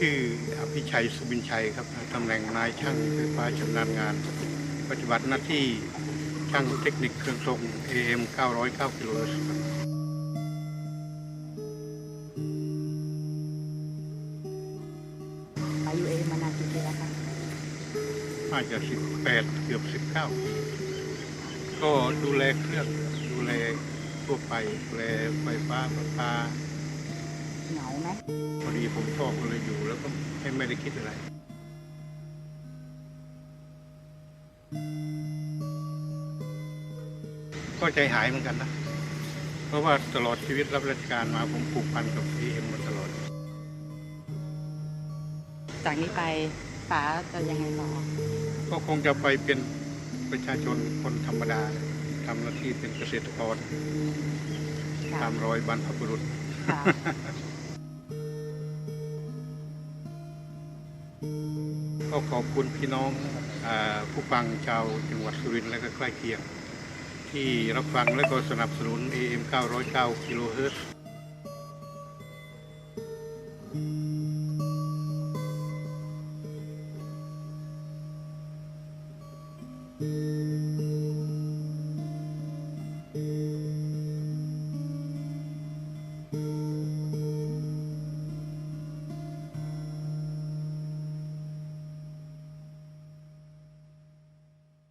ชื่ออภิชัยสุบินชัยครับตำแหน่งนายช่างไฟฟ้าชำนาญงาน ปฏิบัติหน้าที่ช่างเทคนิคเครื่องทรง AM 909กิโลเฮิรตซ์ครับอายุเองมานานกี่ปีแล้วคะน่าจะ18 เกือบ 19 ปี ก็ดูแลเครื่องดูแลทั่วไปดูแลไฟฟ้าประปาเห งาไหมพอดีผมชอบก็เลยอยู่แล้วก็ไม่ไม่ได้คิดอะไรก็ใจหายเหมือนกันนะ เพราะว่าตลอดชีวิตรับราชการมาผมผูกพันกับพีเอ็มมาตลอด จากนี้ไปป๋าจะยังไงต่อก็คงจะไปเป็นประชาชนคนธรรมดาทำหน้าที่เป็นเกษตรกรค่ะตามรอยบรรพบุรุษ ก็ขอบคุณพี่น้องอผู้ฟังชาวจังหวัดสุรินทร์และก็ใกล้เคียง ที่รับฟังและก็สนับสนุน AM 909กิโลเฮิรตซ์